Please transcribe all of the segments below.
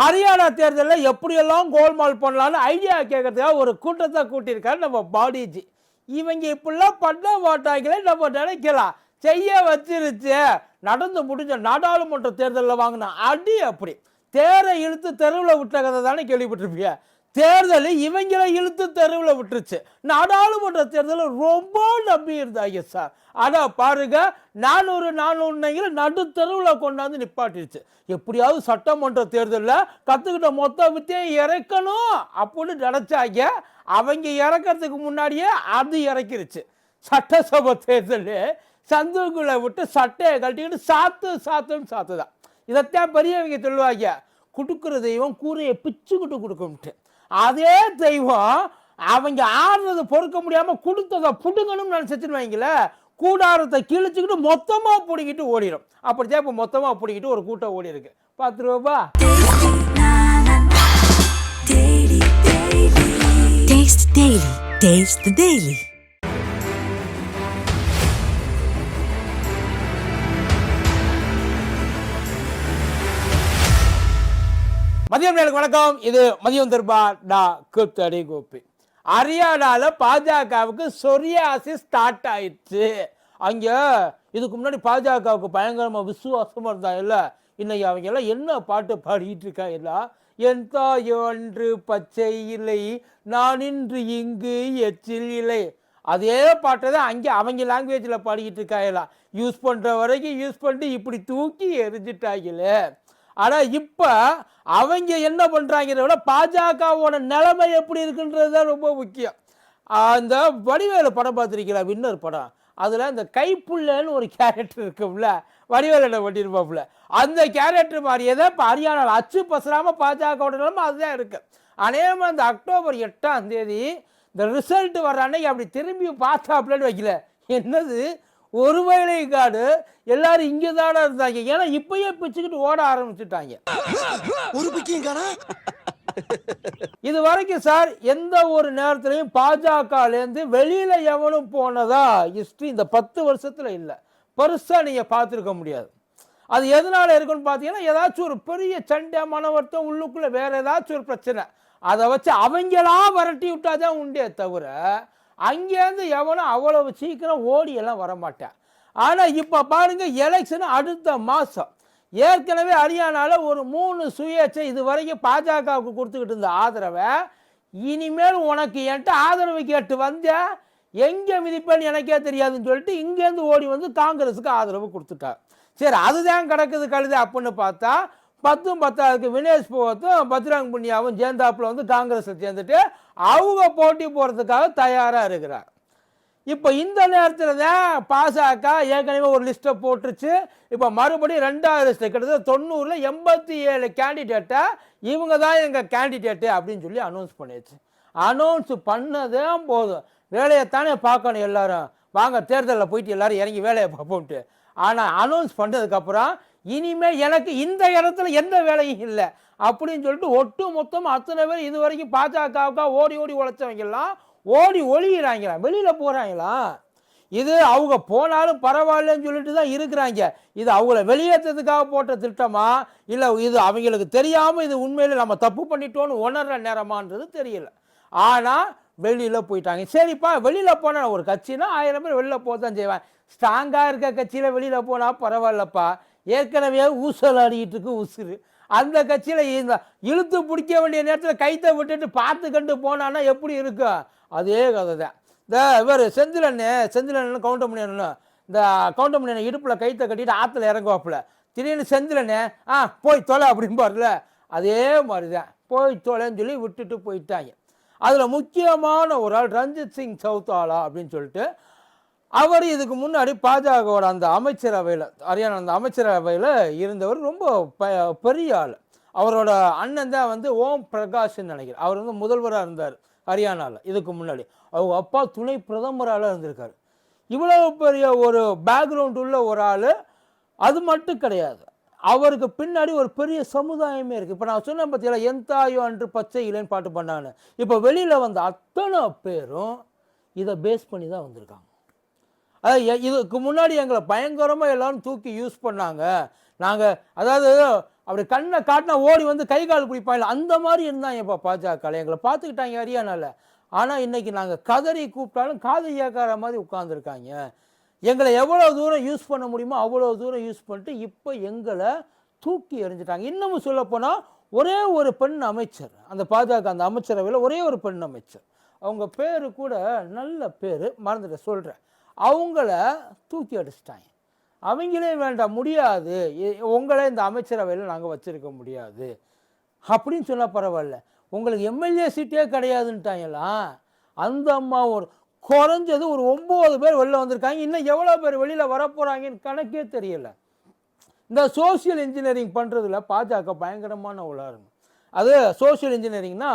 ஹரியானா தேர்தலில் எப்படியெல்லாம் கோல்மால் பண்ணலான்னு ஐடியா கேட்கறதுக்காக ஒரு கூட்டத்தை கூட்டியிருக்காரு நம்ம பாடிஜி. இவங்க இப்படிலாம் பண்ண மாட்டாங்களே நம்ம நினைக்கலாம். செய்ய வச்சிருச்சு. நடந்து முடிஞ்ச நாடாளுமன்ற தேர்தலில் வாங்கின அடி அப்படி. தேரை இழுத்து தெருவில் விட்ட கதை தானே கேள்விப்பட்டிருப்பீங்க. தேர்தல் இவங்கள இழுத்து தெருவில் விட்டுருச்சு. நாடாளுமன்ற தேர்தலில் ரொம்ப நம்பி இருந்தாங்க சார். ஆனால் பாருங்க நானூறு நானூறுனைங்கிற நடு தெருவில் கொண்டாந்து நிப்பாட்டிடுச்சு எப்படியாவது சட்டமன்ற தேர்தலில் கற்றுக்கிட்ட மொத்த வித்தியை இறக்கணும் அப்படின்னு நினச்சாங்க அவங்க இறக்கிறதுக்கு முன்னாடியே அது இறக்கிருச்சு. சட்டசபை தேர்தல் சந்துக்குள்ளே விட்டு சட்டையை கட்டிக்கிட்டு சாத்து சாத்துன்னு சாத்துதான். இதைத்தான் பெரியவங்க சொல்லுவாங்க கொடுக்குற தெய்வம் கூரையை பிச்சுக்கிட்டு கொடுக்கும்ட்டு. அதே தெய்வம் அவங்க ஆடுறதை பொறுக்க முடியாமல் கொடுத்ததை புடுங்கணும்னு நினச்சிச்சுன்னு வைங்களே கூடாரத்தை கிழிச்சுக்கிட்டு மொத்தமாக பிடிக்கிட்டு ஓடிடும் அப்படித்தான் இப்போ மொத்தமாக பிடிக்கிட்டு ஒரு கூட்டம் ஓடி இருக்கு. பத்து ரூபா. டேஸ்ட் டெய்லி மதியம் நேருக்கு வணக்கம். இது மதியம் திருப்பா டா கூத்தடி கோபி ஹரியானால பாஜகவுக்கு சொரியாசி ஸ்டார்ட் ஆயிடுச்சு. அங்கே இதுக்கு முன்னாடி பாஜகவுக்கு பயங்கரமாக விசுவாசமாக விசுவாசமா இருந்தாங்கல்ல இன்னைக்கு அவங்க எல்லாம் என்ன பாட்டு பாடிட்டு இருக்காங்க என் தாய் ஒன்று பச்சை இலை நான் இன்று இங்கு எச்சில் இலை அதே பாட்டை தான் அங்கே அவங்க லாங்குவேஜில் பாடிக்கிட்டு இருக்காயெல்லாம் யூஸ் பண்ணுற வரைக்கும் யூஸ் பண்ணிட்டு இப்படி தூக்கி எரிஞ்சிட்டாங்களே ஆனால் இப்போ அவங்க என்ன பண்ணுறாங்கிறத விட பாஜகவோட நிலைமை எப்படி இருக்குன்றது தான் ரொம்ப முக்கியம். அந்த வடிவேலு படம் பார்த்துருக்கீங்களா? வின்னர் படம். அதில் இந்த கைப்புள்ளன்னு ஒரு கேரக்டர் இருக்கும்ல வடிவேலு என்ன பண்ணியிருப்பாப்புல அந்த கேரக்டர் மாதிரியே தான் இப்போ ஹரியானாவில் அச்சு பசராமல் பாஜகவோட நிலைமை அதுதான் இருக்குது அநேகமாக இந்த அக்டோபர் எட்டாம் தேதி இந்த ரிசல்ட் வர்ற அன்னைக்கு அப்படி திரும்பி பார்த்தாப்புலன்னு வைக்கல. என்னது? ஒரு வேலை காடு. எல்லாரும் இங்கே தானே இருந்தாங்க. ஏன்னா இப்பயே பிச்சுக்கிட்டு ஓட ஆரம்பிச்சுட்டாங்க. இது வரைக்கும் சார் எந்த ஒரு நேரத்திலையும் பாஜகலேருந்து வெளியில எவனும் போனதா ஹிஸ்ட்ரி இந்த பத்து வருஷத்துல இல்லை. பெருசா நீங்க பார்த்துருக்க முடியாது. அது எதனால இருக்குன்னு பார்த்தீங்கன்னா ஏதாச்சும் ஒரு பெரிய சண்டை மனவர்த்தம் உள்ளுக்குள்ள வேற ஏதாச்சும் ஒரு பிரச்சனை. அதை வச்சு அவங்களா விரட்டி விட்டாதான் உண்டே தவிர அங்கேருந்து எவனும் அவ்வளவு சீக்கிரம் ஓடி எல்லாம் வரமாட்டேன். ஆனால் இப்போ பாருங்கள் எலெக்ஷன் அடுத்த மாதம் ஏற்கனவே ஹரியானாவில் ஒரு மூணு சுயேட்சை இது வரைக்கும் பாஜகவுக்கு கொடுத்துக்கிட்டு இருந்த ஆதரவை இனிமேல் உனக்கு என்கிட்ட ஆதரவு கேட்டு வந்த எங்கே மிதிப்பேன்னு எனக்கே தெரியாதுன்னு சொல்லிட்டு இங்கேருந்து ஓடி வந்து காங்கிரஸுக்கு ஆதரவு கொடுத்துட்டார். சரி அதுதான் கிடக்குது கழுது அப்படின்னு பார்த்தா பத்தும் பத்தாவதுக்கு வினேஷ் போகத்தும் பத்ராங் புண்ணியாவும் ஜேந்தாப்பில் வந்து காங்கிரஸில் சேர்ந்துட்டு அவங்க போட்டி போகிறதுக்காக தயாராக இருக்கிறார். இப்போ இந்த நேரத்தில் தான் பாசக ஏற்கனவே ஒரு லிஸ்ட்டை போட்டுருச்சு. இப்போ மறுபடியும் ரெண்டாவது லிஸ்ட்டு கிட்டத்தட்ட தொண்ணூறில் எண்பத்தி ஏழு கேண்டிடேட்டை இவங்க தான் எங்கள் கேண்டிடேட்டு அப்படின்னு சொல்லி அனௌன்ஸ் பண்ணிடுச்சு அனௌன்ஸ் பண்ணதே போதும். வேலையைத்தானே பார்க்கணும் எல்லாரும். வாங்க தேர்தலில் போயிட்டு எல்லாரும் இறங்கி வேலையை பார்ப்போம்ட்டு. ஆனால் அனௌன்ஸ் பண்ணதுக்கப்புறம் இனிமே எனக்கு இந்த இடத்துல எந்த வேலையும் இல்லை அப்படின்னு சொல்லிட்டு ஒட்டு மொத்தம் அத்தனை பேர் இது வரைக்கும் பாஜகவுக்கா ஓடி ஓடி உழைச்சவங்கெல்லாம் ஓடி ஒழிகிறாங்களா வெளியில் போகிறாங்களா இது அவங்க போனாலும் பரவாயில்லன்னு சொல்லிட்டு தான் இருக்கிறாங்க. இது அவங்கள வெளியேற்றதுக்காக போட்ட திட்டமா? இல்லை இது அவங்களுக்கு தெரியாமல் இது உண்மையில் நம்ம தப்பு பண்ணிட்டோன்னு உணர்ற நேரமான்றது தெரியல. ஆனால் வெளியில் போயிட்டாங்க. சரிப்பா வெளியில் போனால் ஒரு கட்சினா ஆயிரம் பேர் வெளியில் போக தான் செய்வேன் ஸ்ட்ராங்காக இருக்க கட்சியில் வெளியில் போனால் பரவாயில்லப்பா. ஏற்கனவே ஊசலாடிக்கிட்டு இருக்கு உசுறு. அந்த கட்சியில் இந்த இழுத்து பிடிக்க வேண்டிய நேரத்தில் கைத்தை விட்டுட்டு பார்த்து கண்டு போனான்னா எப்படி இருக்கும் அதே கதை தான் இந்த இவர் செந்திலண்ணே செந்திலண்ணு கவுண்டர் பண்ணியண்ணு இந்த கவுண்டர் பண்ணியண்ண இடுப்பில் கைத்தை கட்டிட்டு ஆற்றுல இறங்குவாப்புல. திடீர்னு செந்திலண்ணே ஆ போய் தொலை அப்படிம்பார்ல. அதே மாதிரி தான் போய் தொலைன்னு சொல்லி விட்டுட்டு போயிட்டாங்க. அதில் முக்கியமான ஒரு ஆள் ரஞ்சித் சிங் சௌத்தாலா அப்படின்னு சொல்லிட்டு அவர் இதுக்கு முன்னாடி பாஜகவோட அந்த அமைச்சரவையில் ஹரியானா அந்த அமைச்சரவையில் இருந்தவர் ரொம்ப ப- பெரிய ஆள். அவரோட அண்ணன் தான் வந்து ஓம் பிரகாஷ்னு நினைக்கிறேன். அவர் வந்து முதல்வராக இருந்தார் ஹரியானாவில் இதுக்கு முன்னாடி. அவங்க அப்பா துணை பிரதமராக இருந்திருக்காரு. இவ்வளவு பெரிய ஒரு பேக்ரவுண்ட் உள்ள ஒரு ஆள் அது மட்டும் கிடையாது. அவருக்கு பின்னாடி ஒரு பெரிய சமுதாயமே இருக்குது இப்போ நான் சொன்னேன் பார்த்தீங்களா என் தாயோ அன்று பச்சை இலைன்னு பாட்டு பண்ணான்னு இப்போ வெளியில் வந்த அத்தனை பேரும் இதை பேஸ் பண்ணி தான் வந்திருக்காங்க. அதாவது இதுக்கு முன்னாடி எங்களை பயங்கரமாக எல்லோரும் தூக்கி யூஸ் பண்ணாங்க. நாங்கள் அதாவது அப்படி கண்ணை காட்டினா ஓடி வந்து கை கால் பிடிப்பாங்க அந்த மாதிரி இருந்தாங்க இப்போ பாஜக எங்களை பார்த்துக்கிட்டாங்க ஹரியானால. ஆனால் இன்னைக்கு நாங்கள் கதறி கூப்பிட்டாலும் காது ஏக்கார மாதிரி உட்காந்துருக்காங்க எங்களை எவ்வளோ தூரம் யூஸ் பண்ண முடியுமோ அவ்வளோ தூரம் யூஸ் பண்ணிட்டு இப்போ எங்களை தூக்கி எறிஞ்சிட்டாங்க. இன்னமும் சொல்லப்போனால் ஒரே ஒரு பெண் அமைச்சர் அந்த பாஜக அந்த அமைச்சரவையில் ஒரே ஒரு பெண் அமைச்சர். அவங்க பேர் கூட நல்ல பேர் மறந்துட்டு சொல்கிறேன் அவங்கள தூக்கி அடிச்சிட்டாங்க. அவங்களே வேண்டாம் முடியாது. உங்களை உங்களே இந்த அமைச்சரவையில் நாங்கள் வச்சுருக்க முடியாது. அப்படின்னு சொன்னால் பரவாயில்ல. உங்களுக்கு எம்எல்ஏ சீட்டே கிடையாதுன்ட்டாங்களாம் அந்த அம்மா ஒரு குறைஞ்சது ஒரு ஒம்பது பேர் வெளில வந்திருக்காங்க. இன்னும் எவ்வளோ பேர் வெளியில் வரப்போகிறாங்கன்னு கணக்கே தெரியல. இந்த சோஷியல் இன்ஜினியரிங் பண்ணுறதுல பாஜக பயங்கரமான உலாருங்க அது சோஷியல் இன்ஜினியரிங்னா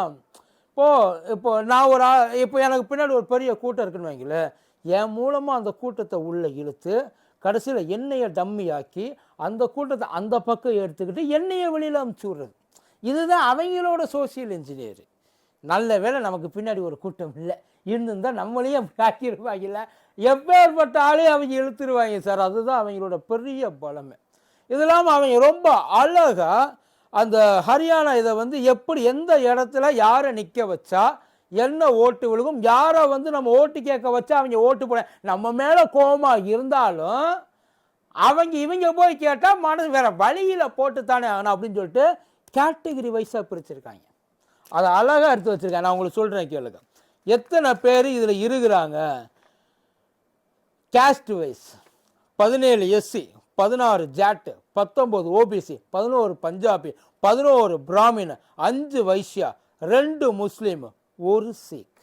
இப்போது இப்போ நான் ஒரு இப்போ எனக்கு பின்னாடி ஒரு பெரிய கூட்டம் இருக்குன்னு வைங்களேன். என் மூலமாக அந்த கூட்டத்தை உள்ளே இழுத்து கடைசியில் எண்ணெயை டம்மியாக்கி அந்த கூட்டத்தை அந்த பக்கம் எடுத்துக்கிட்டு எண்ணெயை வெளியில் அமுச்சு விடுறது இதுதான் அவங்களோட சோசியல் இன்ஜினியரிங் நல்ல வேளை நமக்கு பின்னாடி ஒரு கூட்டம் இல்லை. இருந்திருந்தால் நம்மளையும் ஆக்கிடுவாங்கல்ல எப்பேற்பட்ட ஆளே அவங்க இழுத்துருவாங்க சார். அதுதான் அவங்களோட பெரிய பலமே. இது இல்லாமல் அவங்க ரொம்ப அழகாக அந்த ஹரியானா இதை வந்து எப்படி எந்த இடத்துல யாரை நிற்க வச்சா என்ன ஓட்டு விழுகும்? யாரோ வந்து நம்ம ஓட்டு கேட்க வச்சா அவங்க ஓட்டு போட நம்ம மேலே கோபமாக இருந்தாலும் அவங்க இவங்க போய் கேட்டால் மனது வேற வழியில் போட்டுத்தானே ஆகணும் அப்படின்னு சொல்லிட்டு கேட்டகரி வைஸாக பிரிச்சிருக்காங்க. அதை அழகாக எடுத்து வச்சுருக்கேன். நான் உங்களுக்கு சொல்கிறேன் கேளுங்க. எத்தனை பேர் இதில் இருக்கிறாங்க? கேஸ்ட் வைஸ் பதினேழு எஸ்சி பதினாறு ஜாட்டு பத்தொம்போது ஓபிசி பதினோரு பஞ்சாபி பதினோரு பிராமின் அஞ்சு வைஷ்யா ரெண்டு முஸ்லீம் ஒரு சீக்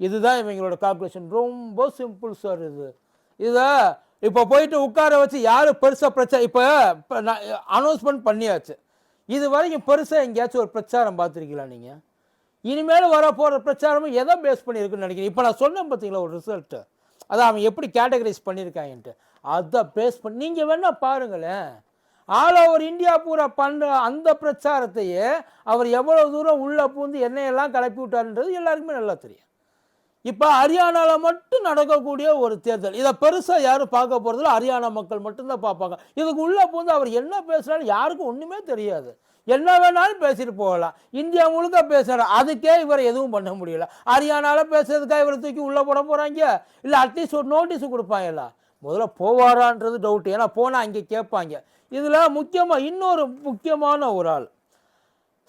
இதுதான் இவங்களோட கால்குலேஷன் ரொம்ப சிம்பிள் சார் இது. இதை இப்போ போயிட்டு உட்கார வச்சு யார் பெருசாக பிரச்சனை இப்போ இப்போ நான் அனௌன்ஸ்மெண்ட் பண்ணியாச்சு. இது வரைக்கும் பெருசாக எங்கேயாச்சும் ஒரு பிரச்சாரம் பார்த்துருக்கீங்களா நீங்கள் இனிமேல் வர போகிற பிரச்சாரமும் எதை பேஸ் பண்ணியிருக்குன்னு நினைக்கிறேன் இப்போ நான் சொன்னேன் பார்த்தீங்களா ஒரு ரிசல்ட்டு அதை அவன் எப்படி கேட்டகரைஸ் பண்ணியிருக்காங்கன்ட்டு அதை பேஸ் பண்ணி நீங்கள் வேணால் பாருங்களேன். ஆல் ஓவர் இந்தியா பூரா பண்ணுற அந்த பிரச்சாரத்தையே அவர் எவ்வளோ தூரம் உள்ளே பூந்து என்னையெல்லாம் கிளப்பி விட்டாருன்றது எல்லாருக்குமே நல்லா தெரியும். இப்போ ஹரியானாவில் மட்டும் நடக்கக்கூடிய ஒரு தேர்தல் இதை பெருசாக யாரும் பார்க்க போகிறதில்ல ஹரியானா மக்கள் மட்டும்தான் பார்ப்பாங்க. இதுக்கு உள்ளே பூந்து அவர் என்ன பேசுகிறாலும் யாருக்கும் ஒன்றுமே தெரியாது. என்ன வேணாலும் பேசிட்டு போகலாம். இந்தியா முழுக்க பேசுகிறார் அதுக்கே இவரை எதுவும் பண்ண முடியல. ஹரியானாவில் பேசுறதுக்காக இவரை தூக்கி உள்ளே போட போகிறாங்க இல்லை அட்லீஸ்ட் ஒரு நோட்டீஸ் கொடுப்பாங்கல்ல முதல்ல போவாரான்றது டவுட் ஏன்னா போனால் அங்கே கேட்பாங்க. இதில் முக்கியமாக இன்னொரு முக்கியமான ஒரு ஆள்.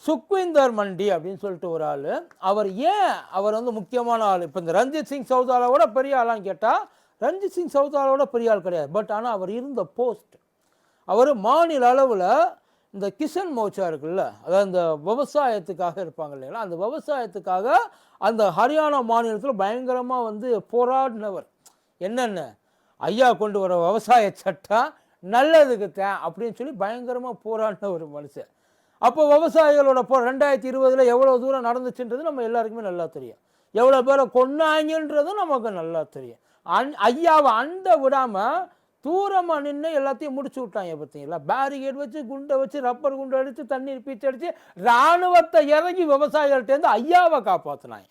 சுக்விந்தர் மண்டி அப்படின்னு சொல்லிட்டு ஒரு ஆள். அவர் ஏன் அவர் வந்து முக்கியமான ஆள்? இப்போ இந்த ரஞ்சித் சிங் சௌதாலாவோட பெரிய ஆளான்னு கேட்டால் ரஞ்சித் சிங் சௌதாலாவோட பெரிய ஆள் கிடையாது. பட் ஆனால் அவர் இருந்த போஸ்ட். அவர் மாநில அளவில் இந்த கிஷன் மோர்ச்சா இருக்குல்ல அதாவது இந்த விவசாயத்துக்காக இருப்பாங்க இல்லைங்களா அந்த விவசாயத்துக்காக அந்த ஹரியானா மாநிலத்தில் பயங்கரமாக வந்து போராடினவர். என்னென்ன? ஐயா கொண்டு வர விவசாய சட்டம் நல்லதுக்கு தான் அப்படின்னு சொல்லி பயங்கரமாக போராடின ஒரு மனுஷன். அப்போ விவசாயிகளோட போ ரெண்டாயிரத்தி இருபதில் எவ்வளோ தூரம் நடந்துச்சுன்றது நம்ம எல்லாருக்குமே நல்லா தெரியும். எவ்வளோ பேரை கொன்னாங்கன்றதும் நமக்கு நல்லா தெரியும். அன் ஐயாவை அந்த விடாமல் தூரமாக நின்று எல்லாத்தையும் முடிச்சு விட்டாங்க பார்த்தீங்களா? பேரிகேட் வச்சு குண்டை வச்சு ரப்பர் குண்டை அடித்து தண்ணீர் பீச்சு அடித்து இராணுவத்தை இறங்கி விவசாயிகள்ட்டேருந்து ஐயாவை காப்பாற்றினாங்க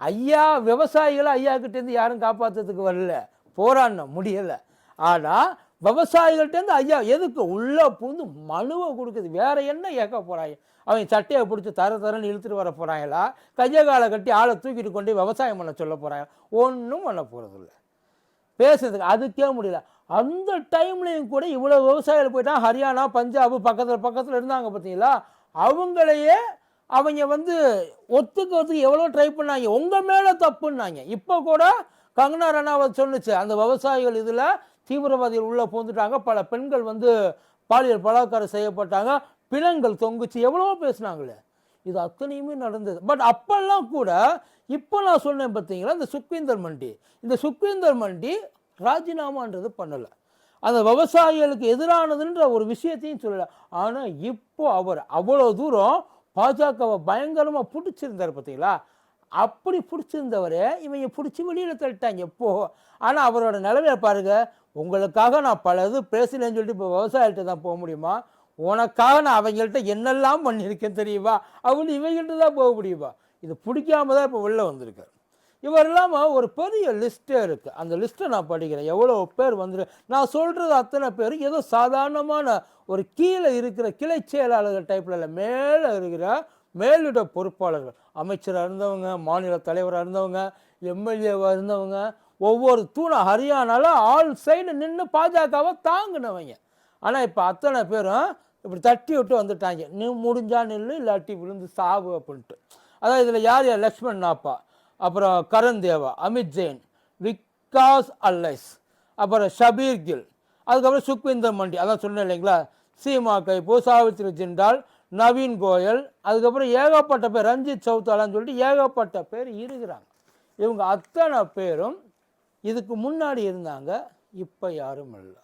ஐயா விவசாயிகளை ஐயா கிட்டேருந்து யாரும் காப்பாற்றுறதுக்கு வரல. போராடின முடியலை. ஆனால் விவசாயிகள்ட்டேருந்து ஐயா எதுக்கு உள்ளே பூந்து மனுவை கொடுக்குது? வேறு என்ன ஏக்க போகிறாங்க அவன் சட்டையை பிடிச்சி தர தரன்னு இழுத்துட்டு வர போகிறாங்களா கையை காலை கட்டி ஆளை தூக்கிட்டு கொண்டு விவசாயம் பண்ண சொல்ல போகிறாங்க ஒன்றும் பண்ண போகிறதில்ல பேசுறதுக்கு அதுக்கே முடியல. அந்த டைம்லேயும் கூட இவ்வளோ விவசாயிகள் போயிட்டான் ஹரியானா பஞ்சாபு பக்கத்தில் பக்கத்தில் இருந்தாங்க பார்த்தீங்களா அவங்களையே அவங்க வந்து ஒத்துக்கிறதுக்கு எவ்வளோ ட்ரை பண்ணாங்க? உங்கள் மேலே தப்புன்னாங்க. இப்போ கூட கங்கனா ரணாவத் சொன்னுச்சு அந்த விவசாயிகள் இதில் தீவிரவாதிகள் உள்ளே பூந்துட்டாங்க பல பெண்கள் வந்து பாலியல் பலாத்காரம் செய்யப்பட்டாங்க. பிணங்கள் தொங்குச்சு. எவ்வளவோ பேசுனாங்களே. இது அத்தனையுமே நடந்தது. பட் அப்பெல்லாம் கூட இப்போ நான் சொன்னேன் பார்த்தீங்களா இந்த சுக்வீந்தர் மண்டி. இந்த சுக்வீந்தர் மண்டி ராஜினாமான்றது பண்ணலை. அந்த விவசாயிகளுக்கு எதிரானதுன்ற ஒரு விஷயத்தையும் சொல்லலை. ஆனால் இப்போ அவர் அவ்வளோ தூரம் பாஜகவை பயங்கரமாக பிடிச்சிருந்தார் பார்த்தீங்களா அப்படி பிடிச்சிருந்தவர் இவங்க பிடிச்சி வெளியில் தள்ளிட்டாங்க இப்போ ஆனால் அவரோட நிலைமையை பாருங்க. உங்களுக்காக நான் பல இது பேசலன்னு சொல்லிட்டு இப்போ விவசாயிகிட்ட தான் போக முடியுமா? உனக்காக நான் அவங்கள்ட்ட என்னெல்லாம் பண்ணியிருக்கேன் தெரியுமா? அவங்க இவங்கள்ட்ட தான் போக முடியுமா? இது பிடிக்காம தான் இப்போ உள்ளே வந்திருக்காரு. இவர் இல்லாமல் ஒரு பெரிய லிஸ்ட்டே இருக்குது அந்த லிஸ்ட்டை நான் படிக்கிறேன். எவ்வளோ பேர் வந்துரு நான் சொல்கிறது அத்தனை பேர் ஏதோ சாதாரணமான ஒரு கீழே இருக்கிற கிளை செயலாளர்கள் டைப்பில் இல்லை மேலே இருக்கிற மேலிட பொறுப்பாளர்கள் அமைச்சராக இருந்தவங்க மாநில தலைவராக இருந்தவங்க எம்எல்ஏவாக இருந்தவங்க ஒவ்வொரு தூணை ஹரியானால ஆல் சைடு நின்று பாஜகவை தாங்கினவங்க. ஆனால் இப்போ அத்தனை பேரும் இப்படி தட்டி விட்டு வந்துட்டாங்க. நீ முடிஞ்சா நில்லு இல்லாட்டி விழுந்து சாவு அப்படின்ட்டு. அதான் இதில் யார் யார்? லக்ஷ்மண் நாப்பா அப்புறம் கரண் தேவா அமித் ஜெயின் விகாஸ் அல்லைஸ் அப்புறம் ஷபீர் கில் அதுக்கப்புறம் சுக்விந்தர் மண்டி. அதான் சொன்னேன் இல்லைங்களா? சீமா கைப்போ சாவித்ரி ஜிண்டால் நவீன் கோயல் அதுக்கப்புறம் ஏகப்பட்ட பேர் ரஞ்சித் சௌத்தாலான்னு சொல்லிட்டு ஏகப்பட்ட பேர் இருக்கிறாங்க. இவங்க அத்தனை பேரும் இதுக்கு முன்னாடி இருந்தாங்க இப்போ யாரும் இல்லை.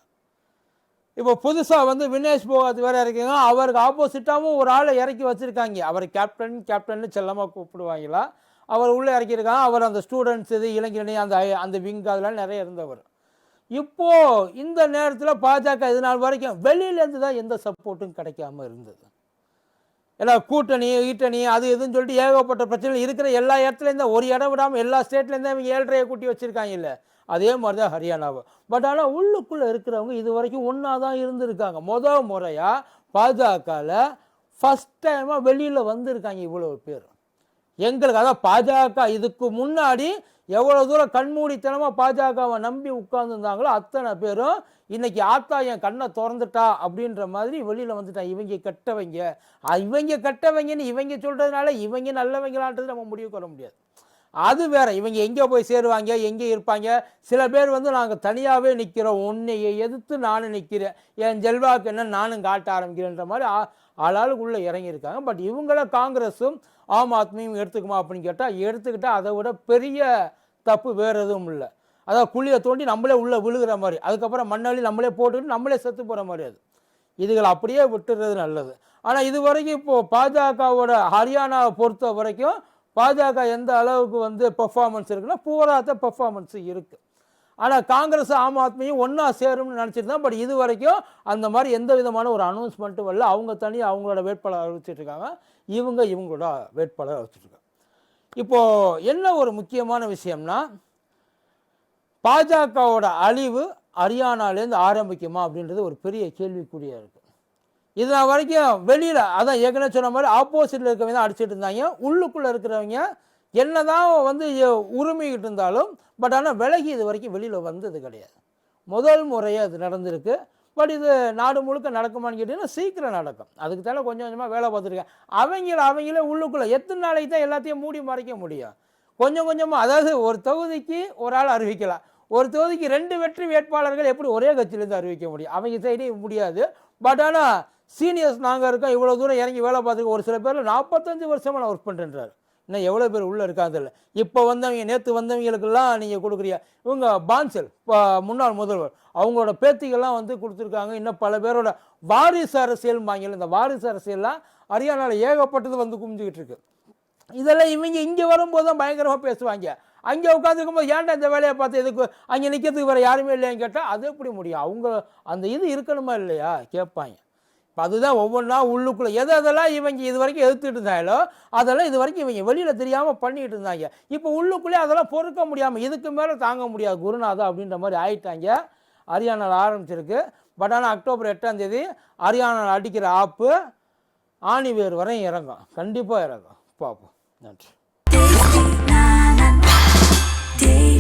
இப்போ புதுசாக வந்து வினேஷ் போகாத் வேறு இறக்கிங்க அவருக்கு ஆப்போசிட்டாகவும் ஒரு ஆளை இறக்கி வச்சுருக்காங்க. அவர் கேப்டன் கேப்டன்னு செல்லமாக கூப்பிடுவாங்களா? அவர் உள்ளே இறக்கியிருக்காங்க அவர் அந்த ஸ்டூடெண்ட்ஸ் இது இளைஞரணி அந்த அந்த விங் அதெல்லாம் நிறைய இருந்தவர். இப்போது இந்த நேரத்தில் பாஜக இது நாள் வரைக்கும் வெளியிலேருந்து தான் எந்த சப்போர்ட்டும் கிடைக்காம இருந்தது. ஏன்னா கூட்டணி ஈட்டணி அது இதுன்னு சொல்லிட்டு ஏகப்பட்ட பிரச்சனை இருக்கிற எல்லா இடத்துலேருந்து ஒரு இடம் விடாமல் எல்லா ஸ்டேட்லேருந்து அவங்க ஏழ்றையை கூட்டி வச்சுருக்காங்க இல்லை அதே மாதிரி தான் ஹரியானாவை பட் ஆனால் உள்ளுக்குள்ளே இருக்கிறவங்க இது வரைக்கும் ஒன்றா தான் இருந்திருக்காங்க. முத முறையாக பாஜகவில் ஃபஸ்ட் டைமாக வெளியில் வந்திருக்காங்க இவ்வளோ பேர். எங்களுக்கு அதான் பாஜக இதுக்கு முன்னாடி எவ்வளோ தூரம் கண்மூடித்தனமாக பாஜகவை நம்பி உட்கார்ந்துருந்தாங்களோ அத்தனை பேரும் இன்னைக்கு ஆத்தா என் கண்ணை திறந்துட்டா அப்படின்ற மாதிரி வெளியில் வந்துட்டான் இவங்க கெட்டவங்க. இவங்க கெட்டவங்கன்னு இவங்க சொல்கிறதுனால இவங்க நல்லவங்களான்றது நம்ம முடிவு கொள்ள முடியாது. அது வேற. இவங்க எங்கே போய் சேருவாங்க? எங்கே இருப்பாங்க? சில பேர் வந்து நாங்கள் தனியாகவே நிற்கிறோம். உன்னையை எதிர்த்து நானும் நிற்கிறேன். என் ஜெல்வாக்கு என்ன நானும் காட்ட ஆரம்பிக்கிறேன்ற மாதிரி ஆளாளுக்குள்ளே இறங்கியிருக்காங்க. பட் இவங்கள காங்கிரஸும் ஆம் ஆத்மியும் எடுத்துக்குமா அப்படின்னு கேட்டால் எடுத்துக்கிட்டால் அதை விட பெரிய தப்பு வேறு எதுவும் இல்லை. அதாவது குழியை தோண்டி நம்மளே உள்ளே விழுகிற மாதிரி. அதுக்கப்புறம் மண்ணள்ளி நம்மளே போட்டுட்டு நம்மளே செத்து போகிற மாதிரி அது. இதுகளை அப்படியே விட்டுறது நல்லது. ஆனால் இது வரைக்கும் இப்போது பாஜகவோட ஹரியானாவை பொறுத்த வரைக்கும் பாஜக எந்த அளவுக்கு வந்து பெர்ஃபார்மன்ஸ் இருக்குன்னா பூராத்த பெர்ஃபார்மன்ஸ் இருக்குது ஆனால் காங்கிரஸ் ஆம் ஆத்மியும் ஒன்றா சேரும்னு நினச்சிருந்தேன் பட் இது வரைக்கும் அந்த மாதிரி எந்த விதமான ஒரு அனௌன்ஸ்மெண்ட்டும் வரல. அவங்க தனியாக அவங்களோட வேட்பாளர் அறிவிச்சிட்டு இருக்காங்க. இவங்க இவங்களோட வேட்பாளர் அறிவிச்சிட்டு இருக்காங்க. இப்போது என்ன ஒரு முக்கியமான விஷயம்னா பாஜகவோட அழிவு ஹரியானாலேருந்து ஆரம்பிக்குமா அப்படின்றது ஒரு பெரிய கேள்விக்குறியாக இருக்குது இது நான் வரைக்கும் வெளியில் அதான் ஏற்கனவே சொன்ன மாதிரி ஆப்போசிட்டில் இருக்கவங்க தான் இருந்தாங்க. உள்ளுக்குள்ளே இருக்கிறவங்க என்னதான் வந்து உரிமைகிட்டு இருந்தாலும் பட் ஆனால் விலகி இது வரைக்கும் வெளியில் வந்தது கிடையாது. முதல் முறையாக இது நடந்திருக்கு. பட் இது நாடு முழுக்க நடக்குமான்னு கேட்டிங்கன்னா சீக்கிரம் நடக்கும். அதுக்கு தானே கொஞ்சம் கொஞ்சமாக வேலை பார்த்துருக்கேன் அவங்கள அவங்களே உள்ளுக்குள்ளே எத்தனை நாளைக்கு தான் எல்லாத்தையும் மூடி மறைக்க முடியும்? கொஞ்சம் கொஞ்சமாக அதாவது ஒரு தொகுதிக்கு ஒரு ஆள் அறிவிக்கலாம் ஒரு தொகுதிக்கு ரெண்டு வெற்றி வேட்பாளர்கள் எப்படி ஒரே கட்சியிலேருந்து அறிவிக்க முடியும்? அவங்க சைடே முடியாது. பட் ஆனால் சீனியர்ஸ் நாங்கள் இருக்கோம் இவ்வளோ தூரம் இறங்கி வேலை பார்த்துருக்கோம் ஒரு சில பேர் நாற்பத்தஞ்சு வருஷமாக நான் ஒர்க் பண்ணுறேன்றார் இன்னும் எவ்வளோ பேர் உள்ளே இருக்காங்க இப்போ வந்தவங்க நேற்று வந்தவங்களுக்கெல்லாம் நீங்கள் கொடுக்குறீங்க. இவங்க பான்சல் இப்போ முன்னாள் முதல்வர் அவங்களோட பேத்திகள்லாம் வந்து கொடுத்துருக்காங்க. இன்னும் பல பேரோட வாரிசு அரசியல் அரசியல்பாங்கல இந்த வாரிசு அரசியல்லாம் ஹரியானாவில் ஏகப்பட்டது வந்து குமிஞ்சிக்கிட்டு இருக்கு. இதெல்லாம் இவங்க இங்கே வரும்போது தான் பயங்கரமாக பேசுவாங்க. அங்கே உட்காந்துருக்கும்போது ஏன்டா இந்த வேலையை பார்த்து எதுக்கு? அங்கே நிற்கிறதுக்கு வேறு யாருமே இல்லையான்னு கேட்டால் அது எப்படி முடியும்? அவங்க அந்த இது இருக்கணுமா இல்லையா? கேட்பாங்க. இப்போ அதுதான் ஒவ்வொன்றா உள்ளுக்குள்ளே. எது அதெல்லாம் இவங்க இது வரைக்கும் எதிர்த்துட்டு இருந்தாங்களோ அதெல்லாம் இது வரைக்கும் இவங்க வெளியில் தெரியாமல் பண்ணிகிட்டு இருந்தாங்க. இப்போ உள்ளுக்குள்ளே அதெல்லாம் பொறுக்க முடியாமல் இதுக்கு மேலே தாங்க முடியாது. குருநாதா அப்படின்ற மாதிரி ஆயிட்டாங்க. ஹரியானாவில் ஆரம்பிச்சிருக்கு. பட் ஆனால் அக்டோபர் எட்டாம் தேதி ஹரியானாவில் அடிக்கிற ஆப்பு ஆணி ஆணிவேர் வரையும் இறங்கும். கண்டிப்பாக இறங்கும். பார்ப்போம். நன்றி.